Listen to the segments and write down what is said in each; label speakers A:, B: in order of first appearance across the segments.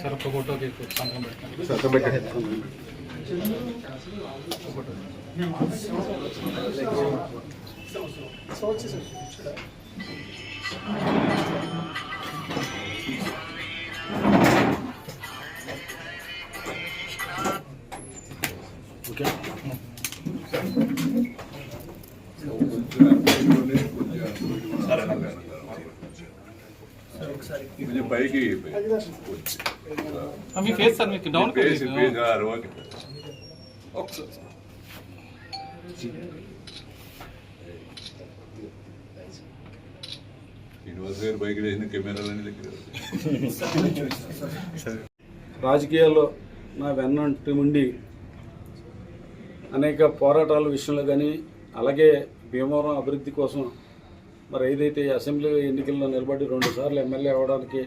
A: Sir ఒక ఫోటోకి సంతకం పెట్టండి
B: సంతకం పెట్టండి ఓకే
C: కొంచెం పైకి
A: మీ ఫేస్ సార్ మీకు డౌన్
C: పేసి పేసి ఓకే.
B: రాజకీయాల్లో నా వెన్నంటి ఉండి అనేక పోరాటాల విషయంలో కానీ అలాగే భీమవరం అభివృద్ధి కోసం మరి ఏదైతే అసెంబ్లీ ఎన్నికల్లో నిలబడి రెండుసార్లు ఎమ్మెల్యే అవ్వడానికి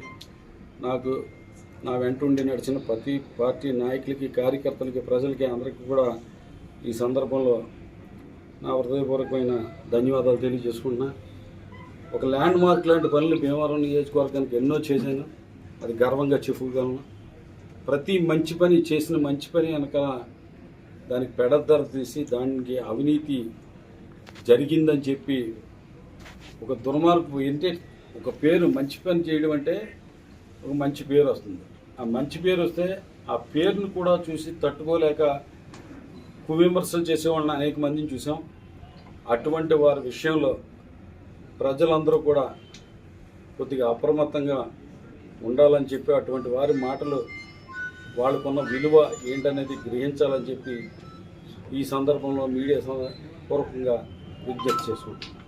B: నాకు నా వెంట ఉండి నడిచిన ప్రతి పార్టీ నాయకులకి కార్యకర్తలకి ప్రజలకి అందరికీ కూడా ఈ సందర్భంలో నా హృదయపూర్వకమైన ధన్యవాదాలు తెలియజేసుకుంటున్నా. ఒక ల్యాండ్ మార్క్ లాంటి పనులు భీమవరం నియోజకవర్గానికి ఎన్నో చేశాను. అది గర్వంగా చెప్పుకోగలను. ప్రతి మంచి పని చేసిన మంచి పని వెనక దానికి పెడద్దర తీసి దానికి అవినీతి జరిగిందని చెప్పి ఒక దుర్మార్గు ఏంటి ఒక పేరు మంచి పని చేయడం అంటే ఒక మంచి పేరు వస్తుంది. ఆ మంచి పేరు వస్తే ఆ పేరును కూడా చూసి తట్టుకోలేక కువిమర్శలు చేసేవాళ్ళని అనేక మందిని చూసాం. అటువంటి వారి విషయంలో ప్రజలందరూ కూడా కొద్దిగా అప్రమత్తంగా ఉండాలని చెప్పి అటువంటి వారి మాటలు వాళ్ళకున్న విలువ ఏంటనేది గ్రహించాలని చెప్పి ఈ సందర్భంలో మీడియా పూర్వకంగా విజ్ఞప్తి చేసుకుంటున్నాం.